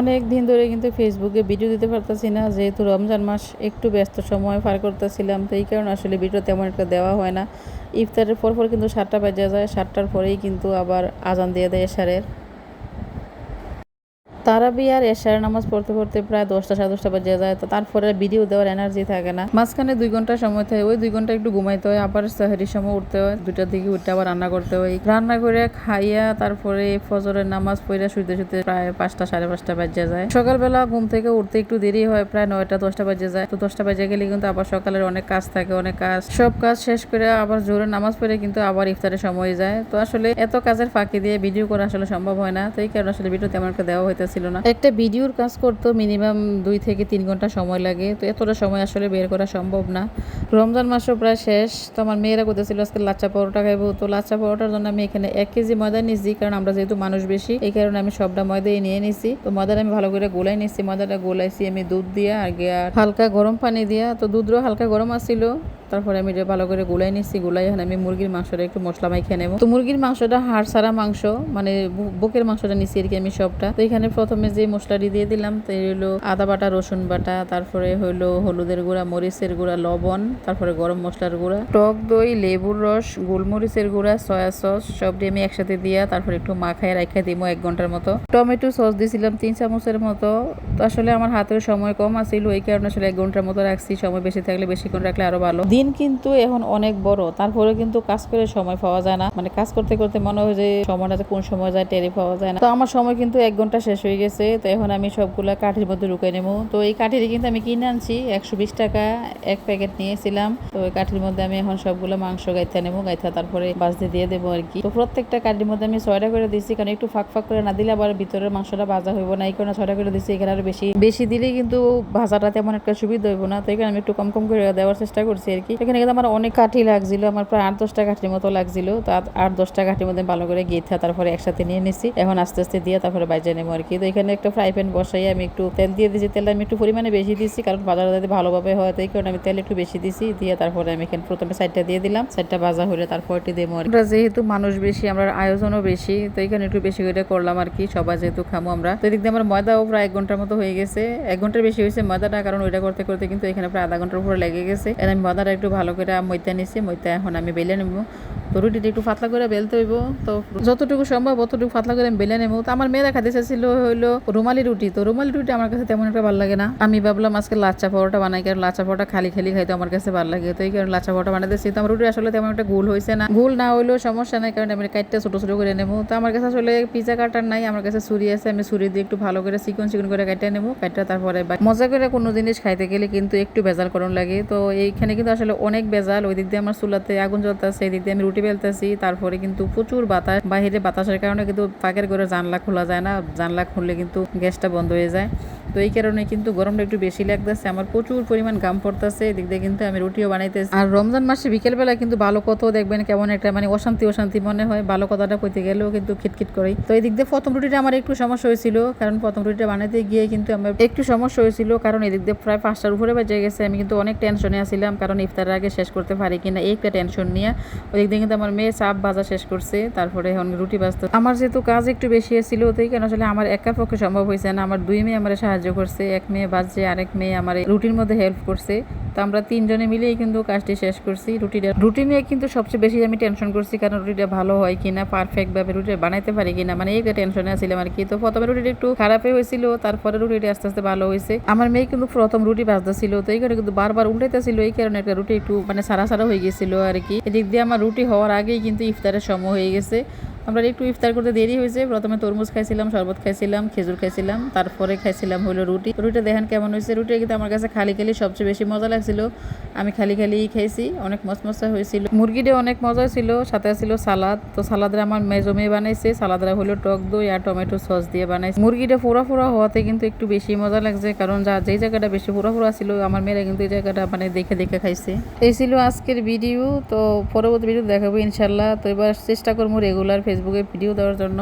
অনেক দিন ধরে কিন্তু ফেসবুকে ভিডিও দিতে পারতেছি না, যেহেতু রমজান মাস একটু ব্যস্ত সময় পার করতেছিলাম, তো এই কারণে আসলে ভিডিও তেমন একটা দেওয়া হয় না। ইফতারের পর পর কিন্তু সাতটা বাজে যায়, সাতটার পরেই কিন্তু আবার আজান দিয়ে দেয় এশারের তারাবি আর এশার নামাজ পড়তে পড়তে প্রায় দশটা, সাড়ে দশটা বাজে যায়, তো তারপরে ভিডিও দেওয়ার এনার্জি থাকে না। মাঝখানে দুই ঘণ্টা সময় থাকে, ওই দুই ঘণ্টা একটু ঘুমাইতে হয়, আবার সাহারির সময় উঠতে হয় দুটার দিকে উঠতে আবার রান্না করতে হয়। রান্না করে খাইয়া তারপরে ফজরের নামাজ পড়ে শুতে শুতে প্রায় পাঁচটা, সাড়ে পাঁচটা বাজে যায়। সকালবেলা ঘুম থেকে উঠতে একটু দেরি হয়, প্রায় নয়টা, দশটা বাজে যায়। তো দশটা বাজে গেলে কিন্তু আবার সকালের অনেক কাজ থাকে, অনেক কাজ। সব কাজ শেষ করে আবার জোরে নামাজ পড়ে কিন্তু আবার ইফতারের সময় যায়। তো আসলে এত কাজের ফাঁকি দিয়ে ভিডিও করা আসলে সম্ভব হয় না। তো এই কারণে আসলে ভিডিও তেমন একটা দেওয়া হইতেছিল না। একটা ভিডিওর কাজ করতে মিনিমাম দুই থেকে তিন ঘণ্টা সময় লাগে। তো এতটা সময় আসলে বের করা সম্ভব না। রমজান মাসও প্রায় শেষ। তো আমার মেয়েরা করতেছিল আজকে লাচ্চা পরোটা খাইবো। তো লাচ্চা পরোটার জন্য আমি এখানে এক কেজি ময়দা নিয়েছি কারণ আমরা যেহেতু মানুষ বেশি, এই কারণে আমি সবটা ময়দাই নিয়ে নিছি। তো ময়দাটা আমি ভালো করে গোলাই নিছি। ময়দাটা গোলাইছি আমি দুধ দিয়া আর হালকা গরম পানি দিয়া। তো দুধও হালকা গরম আসছিল তারপরে আমি এটা ভালো করে গুলাই নিচ্ছি গুলাই এখন আমি মুরগির মাংসটা একটু মশলা মাইখে নেব। তো মুরগির মাংসটা, হাড় সারা মাংস মানে বুকের মাংসটা নিচ্ছি আর কি আমি সবটা। তো এখানে প্রথমে যে মশলাটি দিয়ে দিলাম, তো হলো আদা বাটা, রসুন বাটা, তারপরে হলো হলুদের গুঁড়া, মরিচের গুঁড়া, লবণ, তারপরে গরম মশলার গুঁড়া, টক দই, লেবুর রস, গোলমরিচের গুঁড়া, সয়া সস, সবটি আমি একসাথে দিয়া তারপরে একটু মাখায় রাখা দিব এক ঘণ্টার মতো। টমেটো সস দিয়েছিলাম তিন চামচের মতো। তো আসলে আমার হাতের সময় কম আছিল এই কারণে আসলে এক ঘণ্টার মতো রাখছি, সময় বেশি থাকলে বেশিক্ষণ রাখলে আরও ভালো। দিন কিন্তু এখন অনেক বড়। তারপরে কিন্তু কাজ করে সময় পাওয়া যায় না। মানে কাজ করতে করতে মনে হয় যে সময়টাতে কোন সময় যায় টেরি পাওয়া যায় না। তো আমার সময় কিন্তু এক ঘণ্টা শেষ হয়ে গেছে। তো এখন আমি সবগুলা কাঠির মধ্যে ঢুকে নেব। তো এই কাঠিটি কিন্তু আমি কিনে আনছি। একশো বিশ টাকা এক প্যাকেট নিয়েছিলাম। তো ওই কাঠির মধ্যে আমি এখন সবগুলো মাংস গাইতে নেব। গাইতে তারপরে বাজতে দিয়ে দেবো আর কি। তো প্রত্যেকটা কাঠির মধ্যে আমি ছয়টা করে দিচ্ছি কারণ একটু ফাঁক ফাঁক করে না দিলে আবার ভিতরের মাংসটা ভাজা হইব না। এই কারণে ছয়টা করে দিচ্ছি এখানে আরও বেশি বেশি দিলে কিন্তু ভাজাটা তেমন একটা সুবিধা হইব না। তো এখানে আমি একটু কম কম করে দেওয়ার চেষ্টা করছি আর কি। এখানে কিন্তু আমার অনেক কাঠি লাগছিল, আমার প্রায় আট, দশটা কাঠির মতো লাগছিল। তো আট- দশটা কাঠির মধ্যে ভালো করে গেথা তারপরে একসাথে নিয়ে নিছি। এখন আস্তে আস্তে দিয়ে তারপরে বাজে নেব আর কি তো এখানে একটা ফ্রাই প্যান বসাই, আমি একটু তেল দিয়ে দিয়েছি তেলটা আমি একটু পরিমাণে বেশি দিচ্ছি কারণ বাজারে যাতে ভালোভাবে হয় তো এই কারণে আমি তেল একটু বেশি দিছি। দিয়ে তারপরে আমি এখানে প্রথমে সাইডটা দিয়ে দিলাম। সাইডটা ভাজা হলে তারপরটি দেবো আর আমরা যেহেতু মানুষ বেশি, আমরা আয়োজনও বেশি, তো এখানে একটু বেশি করে করলাম আর কি সবাই যেহেতু খামো আমরা। তো এদিক দিয়ে আমার ময়দাও প্রায় এক ঘণ্টার মতো হয়ে গেছে। এক ঘণ্টার বেশি হয়েছে ময়দাটা, কারণ ওইটা করতে করতে কিন্তু এখানে প্রায় আধা ঘণ্টার উপরে লেগে গেছে। আমি ময়দাটা একটু ভালো করে মইতা নিছি মইতা এখন আমি বেলে নেব। তো রুটিটা একটু পাতলা করে বেলতে হইব। তো যতটুকু সম্ভব অতটুকু পাতলা করে আমি বেলে নেব। তো আমার মেয়েরা খাইতে চাইছিল হইল রুমালি রুটি। তো রুমালি রুটি আমার কাছে তেমন একটা ভালো লাগে না। আমি ভাবলাম আজকে লাচ্চা পরোটা বানাই, কারণ লাচ্চা পরোটা খালি খালি খাইতে আমার কাছে ভালো লাগে। তো এই কারণে লাচ্চা পরোটা বানাইতেছি তো আমার রুটি আসলে তেমন একটা গোল হয়েছে না। গোল না হইলেও সমস্যা নাই, কারণ আমি কাটতে ছোট ছোট করে নেব। তো আমার কাছে আসলে পিজা কাটার নাই, আমার কাছে ছুরি আছে, আমি ছুরি দিয়ে একটু ভালো করে চিকন চিকন করে কাটতে নেব। কাটতে তারপরে মজা করে কোনো জিনিস খাইতে গেলে কিন্তু একটু বেজাল করণ লাগে। তো এইখানে কিন্তু আসলে অনেক বেজাল ওই দিক দিয়ে আমার চুলাতে আগুন জ্বলতেছে, এই দিক দিয়ে আমি রুটি বেলতেছি তারপরে কিন্তু প্রচুর বাতাস বাহিরে বাতাসের কারণে কিন্তু পাকের করে জানলা খোলা যায় না, জানলা খুললে কিন্তু গ্যাসটা বন্ধ হয়ে যায়। তো এই কারণে কিন্তু গরমটা একটু বেশি লাগতেছে, আমার প্রচুর পরিমাণ গাম পড়তেছে, এদিক দিয়ে কিন্তু আমি রুটিও বানাইতেছি। আর রমজান মাসে বিকেলবেলা কিন্তু ভালো কত দেখবেন, কেমন একটা মানে অশান্তি অশান্তি মনে হয়, ভালো কথাটা কইতে গেলেও কিন্তু খিটখিট করি। তো এই দিক দিয়ে প্রথম রুটিটা আমার একটু সমস্যা হয়েছিল, কারণ প্রথম রুটিটা বানাইতে গিয়ে কিন্তু আমার একটু সমস্যা হয়েছিল, কারণ এদিক দিয়ে প্রায় পাঁচটার উপরে বেজে গেছে, আমি কিন্তু অনেক টেনশনে আছিলাম, কারণ ইফতারের আগে শেষ করতে পারি কিনা একটা টেনশন নিয়ে। ওই দিক দিয়ে কিন্তু আমার মেয়ে চাপ ভাজা শেষ করছে, তারপরে এখন রুটি বাজতে আমার যেহেতু কাজ একটু বেশি ছিল তাই কেন আসলে আমার একার পক্ষে সম্ভব হয়েছে না। আমার দুই মেয়ে আমার সাহায্য করছে, এক মেয়ে বাজছে, আরেক মেয়ে আমার রুটির মধ্যে হেল্প করছে। তো আমরা তিনজনে মিলেই কিন্তু কাজটি শেষ করছি। রুটিটা, রুটি নিয়ে কিন্তু সবচেয়ে বেশি আমি টেনশন করছি কারণ রুটিটা ভালো হয় কিনা পারফেক্ট ভাবে রুটিটা বানাইতে পারি কিনা মানে এই টেনশনে আছিলাম আর কি। তো প্রথমে রুটিটা একটু খারাপই হয়েছিল, তারপরে রুটিটা আস্তে আস্তে ভালো হয়েছে। আমার মেয়ে কিন্তু প্রথম রুটি বাজতেছিল তো এই কারণে কিন্তু বারবার উল্টাইতেছিল, এই কারণে একটা রুটি একটু মানে সারা সারা হয়ে গেছিল আর কি। এদিক দিয়ে আমার রুটি হওয়ার আগেই কিন্তু ইফতারের সময় হয়ে গেছে। আমরা একটু ইফতার করতে দেরি হয়েছে। প্রথমে তরমুজ খাইছিলাম, শরবত খাইছিলাম, খেজুর খাইছিলাম, তারপরে খাইছিলাম হলো রুটি। রুটিটা দেখেন কেমন হয়েছে। রুটি কিন্তু আমার কাছে খালি খালি সবচেয়ে বেশি মজা লাগছিল। আমি খালি খালি খাইছি, অনেক মসমসা হয়েছিল। মুরগিটা অনেক মজা ছিল, সাথে ছিল সালাদ। তো সালাদে আমার মেজো মেয়ে বানাইছে। সালাদরা হলো টক দই আর টমেটো সস দিয়ে বানাইছে। মুরগিটা ফোড়া ফোড়া হওয়াতে কিন্তু একটু বেশি মজা লাগছে, কারণ যা, যেই জায়গাটা বেশি ফোড়া ফোড়া ছিল, আমার মেয়েরা কিন্তু এই জায়গাটা মানে দেখে দেখে খাইছে। এই ছিল আজকের ভিডিও। তো পরবর্তী ভিডিও দেখাবো ইনশাল্লাহ তো এবার চেষ্টা করব রেগুলার ফেসবুকে ভিডিও দেওয়ার জন্য।